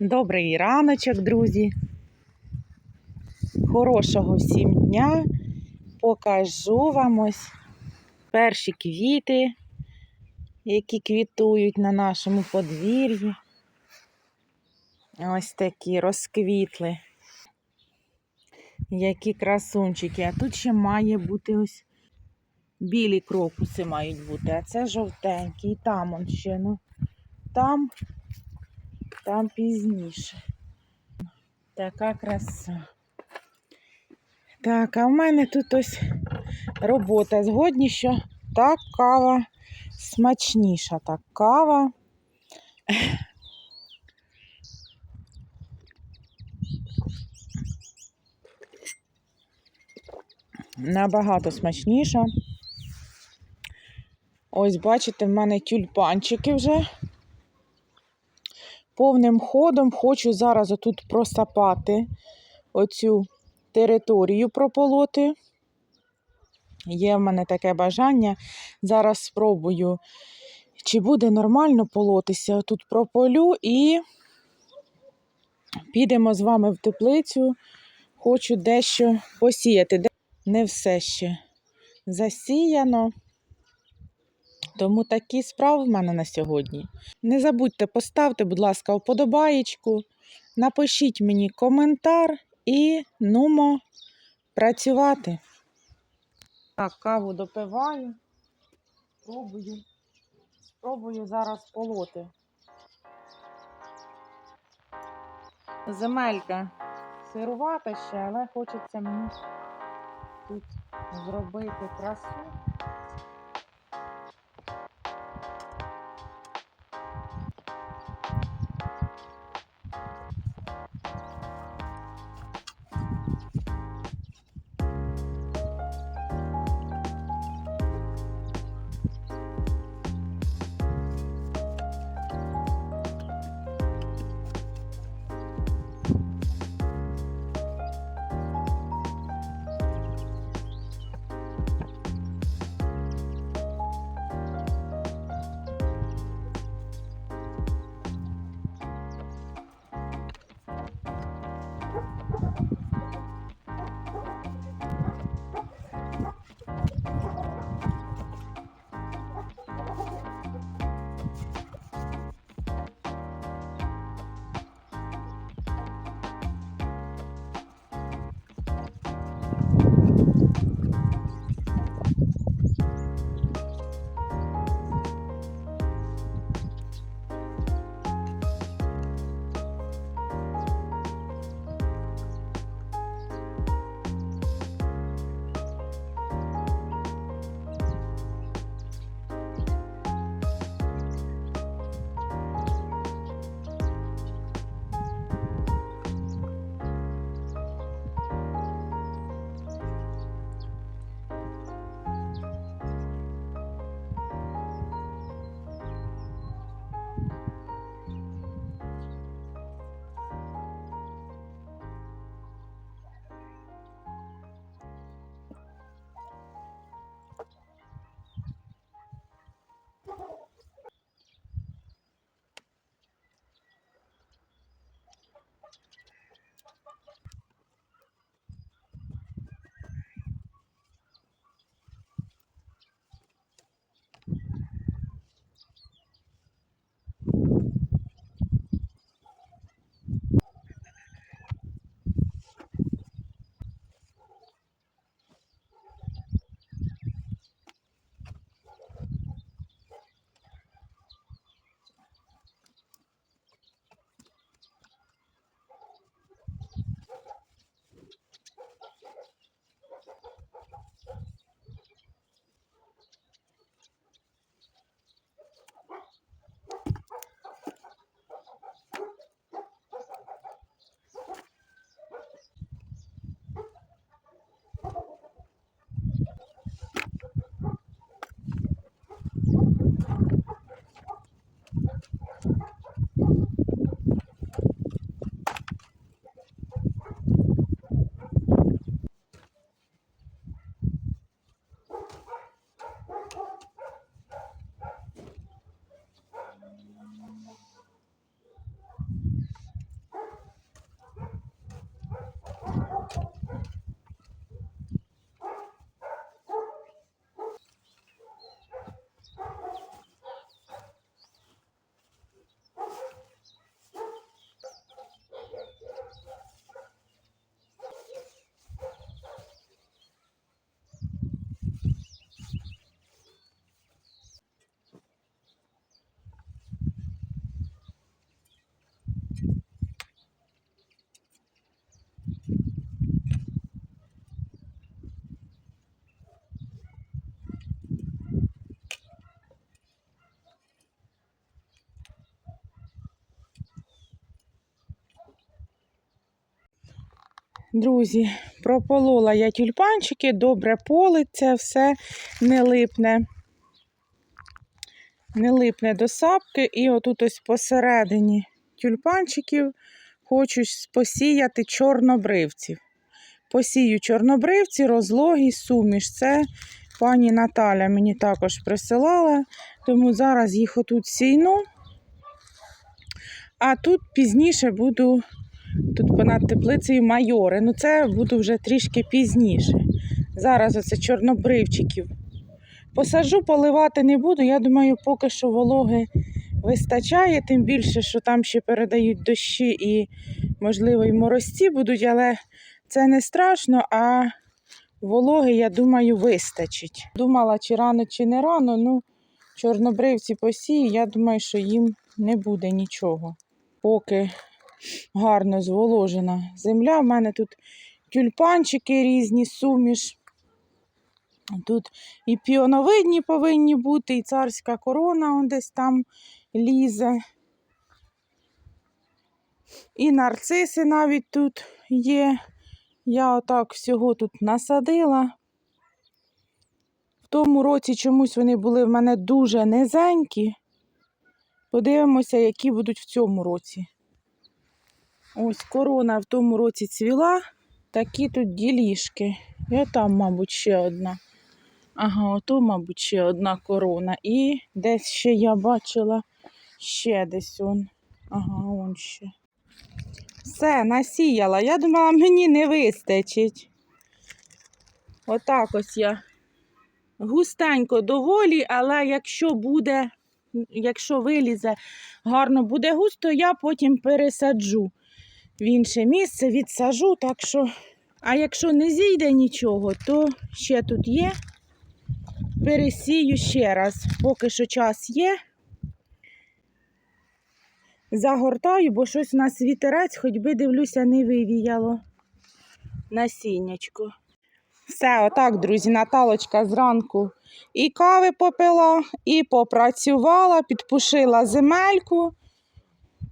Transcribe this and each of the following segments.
Добрий раночок, друзі. Хорошого всім дня. Покажу вам ось перші квіти, які квітують на нашому подвір'ї. Ось такі розквітли. Які красунчики. А тут ще має бути ось білі крокуси мають бути, а це жовтенькі. І там он ще, ну, там, там пізніше. Така краса. Так, а в мене тут ось робота. Згодні, що так кава смачніша. Так, кава. Набагато смачніша. Ось, бачите, в мене тюльпанчики вже. Повним ходом хочу зараз отут просапати оцю територію прополоти. Є в мене таке бажання. Зараз спробую, чи буде нормально полотися. Тут прополю і підемо з вами в теплицю. Хочу дещо посіяти. Не все ще засіяно. Тому такі справи в мене на сьогодні. Не забудьте поставте, будь ласка, вподобаєчку, напишіть мені коментар і нумо працювати. Так, каву допиваю, спробую, спробую зараз полоти. Земелька сирувата ще, але хочеться мені тут зробити красу. Друзі, прополола я тюльпанчики, добре политься, все не липне. Не липне до сапки. І отут ось посередині тюльпанчиків хочу посіяти чорнобривців. Посію чорнобривці, розлогі, суміш. Це пані Наталя мені також присилала, тому зараз їх отут сійну. А тут пізніше буду тут понад теплицею майори. Ну це буду вже трішки пізніше. Зараз оце чорнобривчиків. Посаджу, поливати не буду. Я думаю, поки що вологи вистачає, тим більше, що там ще передають дощі і, можливо, і морозці будуть, але це не страшно, а вологи, я думаю, вистачить. Думала, чи рано, чи не рано. Ну, чорнобривці посію, я думаю, що їм не буде нічого. Поки гарно зволожена земля. У мене тут тюльпанчики різні, суміш. Тут і піоновидні повинні бути, і царська корона он десь там лізе. І нарциси навіть тут є. Я отак всього тут насадила. В тому році чомусь вони були в мене дуже низенькі. Подивимося, які будуть в цьому році. Ось корона в тому році цвіла. Такі тут ділішки. І там, мабуть, ще одна. Ага, ото, мабуть, ще одна корона. І десь ще я бачила ще десь он. Ага, он ще. Все, насіяла. Я думала, мені не вистачить. Отак ось я. Густенько доволі, але якщо буде, якщо вилізе гарно буде густо, я потім пересаджу в інше місце, відсажу. Так що, а якщо не зійде нічого, то ще тут є. Пересію ще раз, поки що час є. Загортаю, бо щось у нас вітерець, хоч би дивлюся, не вивіяло насіннячко. Все, отак, друзі, Наталочка зранку і кави попила, і попрацювала, підпушила земельку,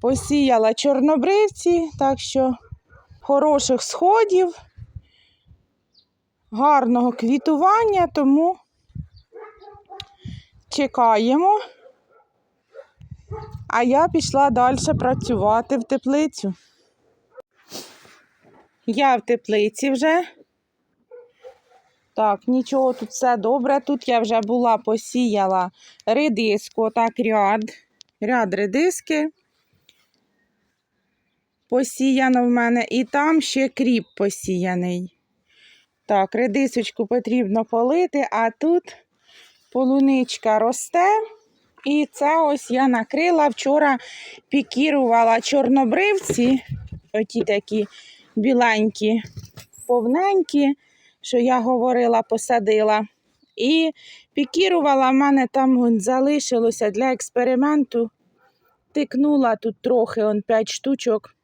посіяла чорнобривці, так що хороших сходів, гарного квітування, тому чекаємо. А я пішла далі працювати в теплицю. Я в теплиці вже. Так, нічого, тут все добре. Тут я вже була, посіяла редиску, отак ряд, ряд редиски. Посіяно в мене, і там ще кріп посіяний. Так, редисочку потрібно полити, а тут полуничка росте. І це ось я накрила. Вчора пікірувала чорнобривці, оті такі біленькі, повненькі що я говорила, посадила. І пікірувала, в мене там залишилося для експерименту. Тикнула тут трохи, он 5 штучок,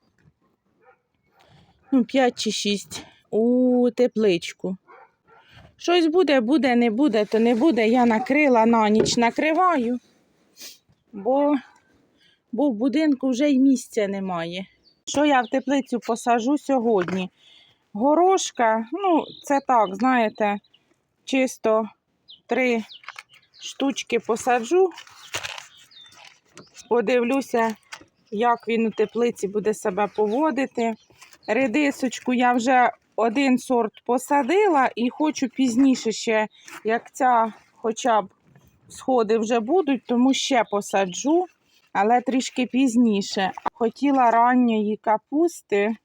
ну, 5 чи 6 у тепличку. Щось буде, буде, не буде, то не буде. Я накрила на ніч накриваю, бо, бо в будинку вже й місця немає. Що я в теплицю посажу сьогодні? Горошка, ну, це так, знаєте, чисто три штучки посаджу. Подивлюся, як він у теплиці буде себе поводити. Редисочку я вже один сорт посадила і хочу пізніше ще, як ця хоча б сходи вже будуть, тому ще посаджу, але трішки пізніше. Хотіла ранньої капусти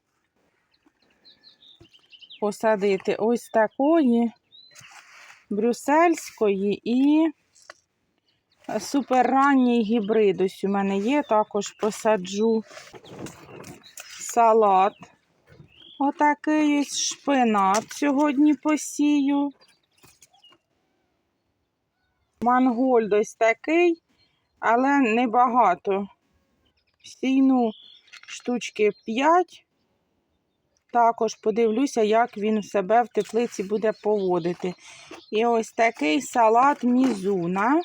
посадити ось такої брюссельської і суперранній гібрид. Ось у мене є, також посаджу салат. Отакий ось шпинат сьогодні посію. Мангольд ось такий, але небагато. Сійну штучки 5. Також подивлюся, як він себе в теплиці буде поводити. І ось такий салат мізуна.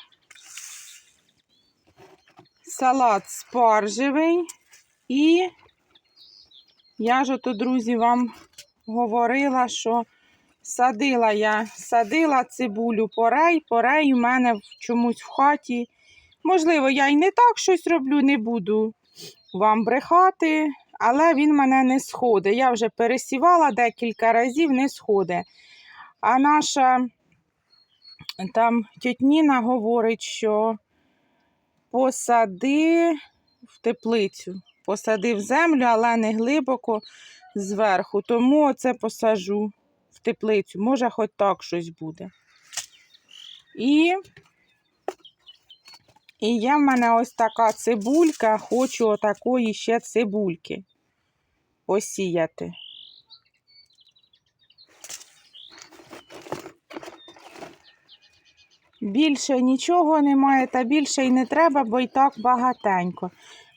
Салат спаржевий. І я ж ото, друзі, вам говорила, що садила я, садила цибулю порей, порей у мене чомусь в хаті. Можливо, я й не так щось роблю, не буду вам брехати, але він мене не сходить. Я вже пересівала декілька разів, не сходить. А наша там тітніна говорить, що посади в теплицю, посади в землю, але не глибоко зверху. Тому оце посажу в теплицю. Може, хоч так щось буде. І, і є в мене ось така цибулька, хочу отакої ще цибульки посіяти. Більше нічого немає, та більше й не треба, бо й так багатенько.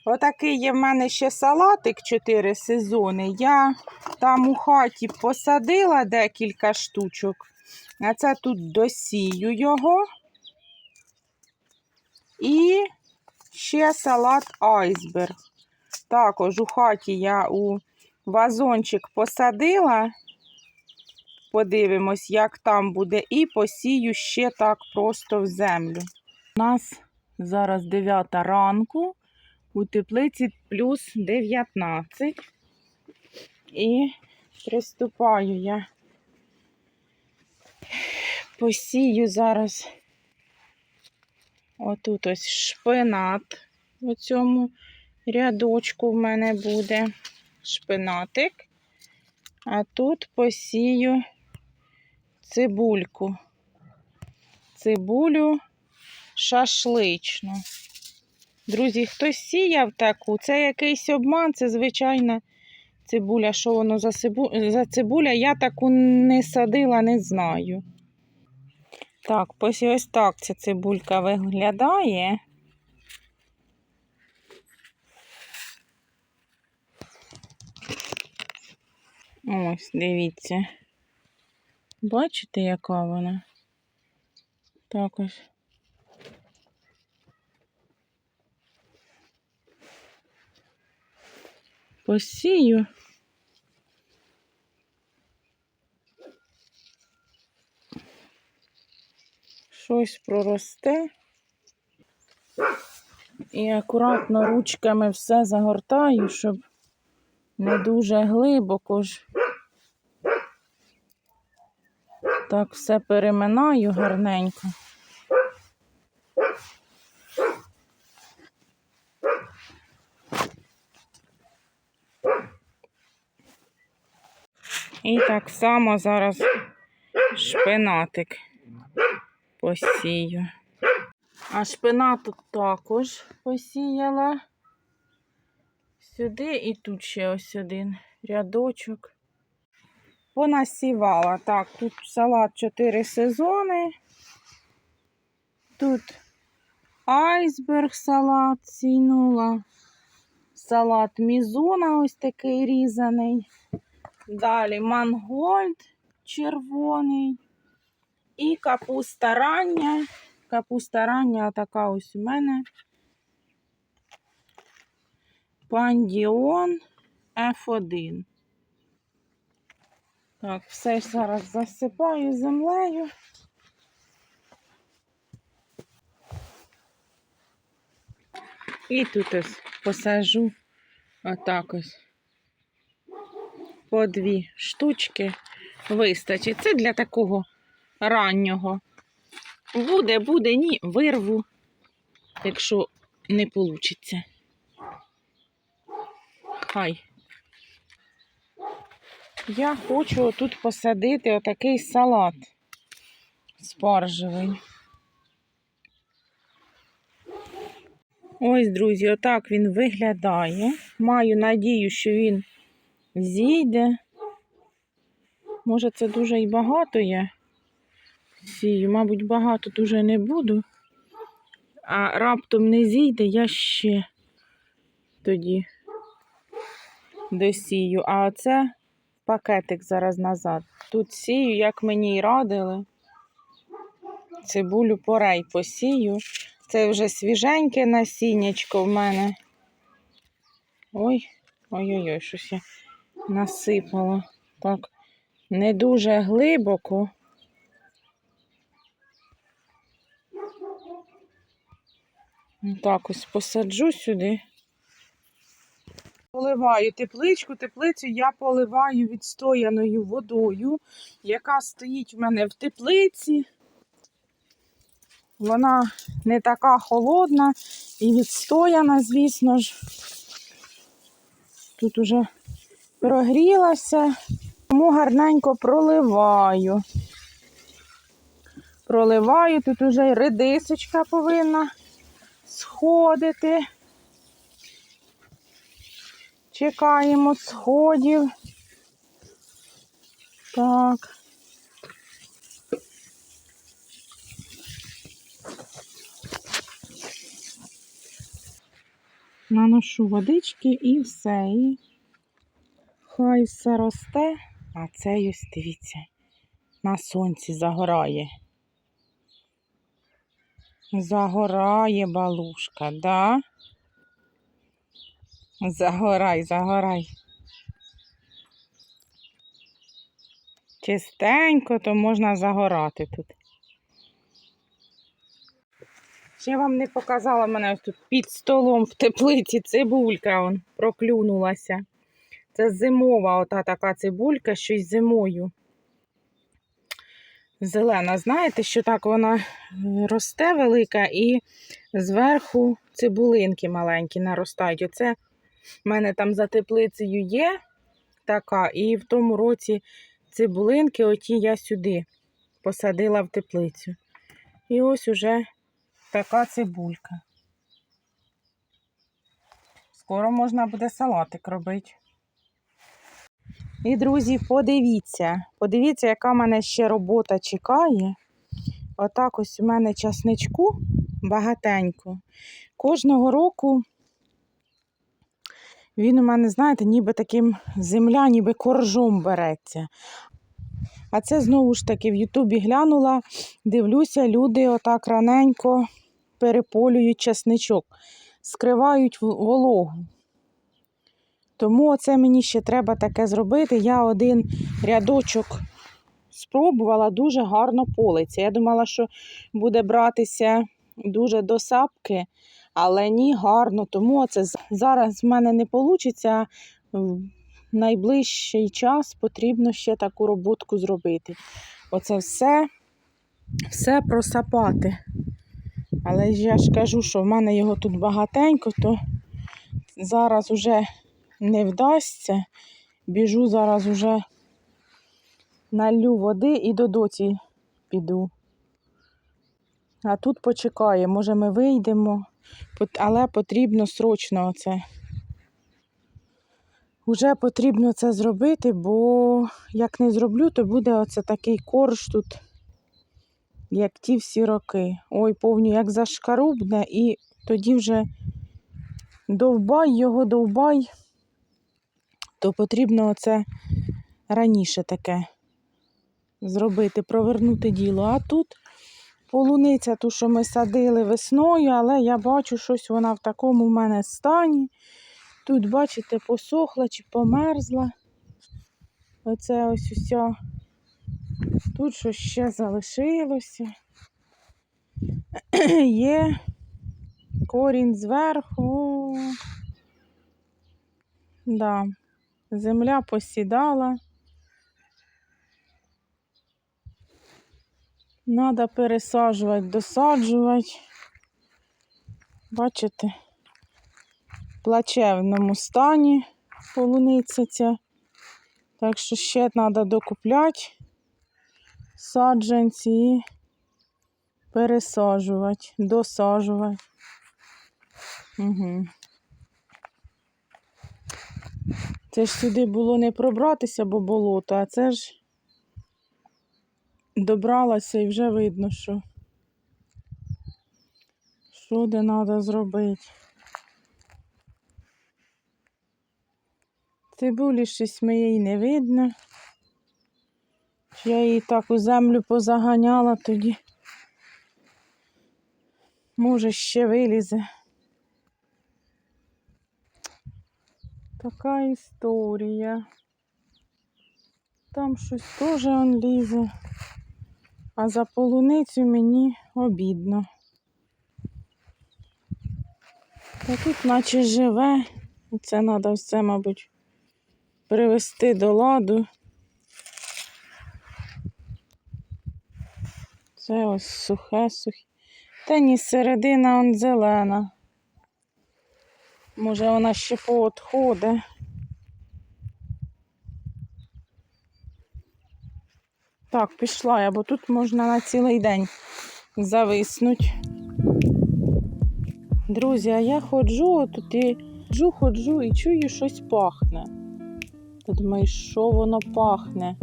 Отакий є в мене ще салатик 4 сезони. Я там у хаті посадила декілька штучок, а це тут досію його. І ще салат айсберг. Також у хаті я у вазончик посадила. Подивимось, як там буде, і посію ще так просто в землю. У нас зараз 9 ранку, у теплиці плюс 19. І приступаю я. Посію зараз отут ось шпинат. У цьому рядочку в мене буде шпинатик. А тут посію цибульку. Цибулю шашличну. Друзі, хтось сіяв таку, це якийсь обман, це звичайна цибуля. Що воно за, цибу... за цибуля? Я таку не садила, не знаю. Так, ось ось так ця цибулька виглядає. Ось, дивіться. Бачите, яка вона? Так ось. Посію. Щось проросте. І акуратно ручками все загортаю, щоб не дуже глибоко ж. Так все переминаю гарненько. І так само зараз шпинатик посію. А шпинат тут також посіяла. Сюди і тут ще ось один рядочок. Понасівала. Так, тут салат 4 сезони. Тут айсберг салат сінула. Салат мізуна ось такий різаний. Далі мангольд червоний. І капуста рання. Капуста рання така ось у мене. Пандіон F1. Так, все зараз засипаю землею. І тут ось посажу отак ось. По дві штучки вистачить. Це для такого раннього. Буде, буде, ні, вирву, якщо не вийде. Хай. Я хочу тут посадити отакий салат спаржевий. Ось, друзі, отак він виглядає. Маю надію, що він зійде. Може, це дуже і багато я сію. Мабуть, багато дуже не буду. А раптом не зійде, я ще тоді досію. А оце пакетик зараз назад. Тут сію, як мені й радили. Цибулю порей посію. Це вже свіженьке насіннячко в мене. Ой, ой-ой-ой, щось я насипала. Так, не дуже глибоко. Так ось посаджу сюди. Поливаю тепличку. Теплицю я поливаю відстояною водою, яка стоїть в мене в теплиці. Вона не така холодна і відстояна, звісно ж. Тут уже прогрілася, тому гарненько проливаю. Проливаю, тут уже редисочка повинна сходити. Чекаємо сходів. Так. Наношу водички і все. І хай все росте, а цей ось дивіться, на сонці загорає. Загорає балушка, да? Загорай, загорай. Чистенько, то можна загорати тут. Ще вам не показала мене ось тут під столом в теплиці цибулька он проклюнулася. Це зимова ота така цибулька, щось зимою. Зелена, знаєте, що так вона е, росте велика і зверху цибулинки маленькі наростають. Оце в мене там за теплицею є така, і в тому році цибулинки оті я сюди посадила в теплицю. І ось уже така цибулька. Скоро можна буде салатик робити. І, друзі, подивіться, подивіться, яка мене ще робота чекає. Отак ось у мене часничку багатенько. Кожного року він у мене, знаєте, ніби таким земля, ніби коржом береться. А це знову ж таки в Ютубі глянула, дивлюся, люди отак раненько переполюють часничок, скривають вологу. Тому оце мені ще треба таке зробити. Я один рядочок спробувала, дуже гарно политься. Я думала, що буде братися дуже до сапки, але ні, гарно. Тому оце з- зараз в мене не вийде. В найближчий час потрібно ще таку роботку зробити. Оце все, все просапати. Але я ж кажу, що в мене його тут багатенько, то зараз уже не вдасться. Біжу зараз уже налью води і до доці піду. А тут почекає, може ми вийдемо, але потрібно срочно це. Уже потрібно це зробити, бо як не зроблю, то буде оце такий корж тут, як ті всі роки. Ой, повню, як зашкарубне, і тоді вже довбай його, довбай, то потрібно оце раніше таке зробити, провернути діло. А тут полуниця, ту, що ми садили весною, але я бачу, щось вона в такому в мене стані. Тут, бачите, посохла чи померзла. Оце ось усе. Тут щось ще залишилося. Є корінь зверху. Да. Земля посідала. Надо пересаджувати, досаджувати. Бачите, в плачевному стані полуниця ця. Так що ще треба докупляти саджанці і пересаджувати, досаджувати. Угу. Це ж сюди було не пробратися, бо болото, а це ж добралася і вже видно, що, що де треба зробити. Цибулі щось моєї не видно. Я її так у землю позаганяла тоді. Може, ще вилізе. Така історія. Там щось теж он лізе. А за полуницю мені обідно. Та тут наче живе. Це треба все, мабуть, привести до ладу. Це ось сухе, сухе. Та ні, середина он зелена. Може вона ще поотходить. Так, пішла я, бо тут можна на цілий день зависнуть. Друзі, а я ходжу тут і ходжу, ходжу і чую, щось пахне. Та думаю, що воно пахне.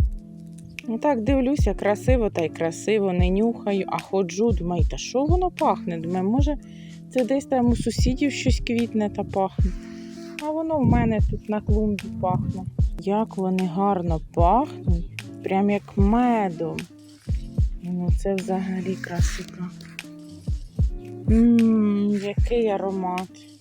Ну так дивлюся, красиво та й красиво, не нюхаю, а ходжу, думаю, та що воно пахне? Думаю, може, це десь там у сусідів щось квітне та пахне. А воно в мене тут на клумбі пахне. Як вони гарно пахнуть, прям як медом. Ну, це взагалі красота. Ммм, який аромат.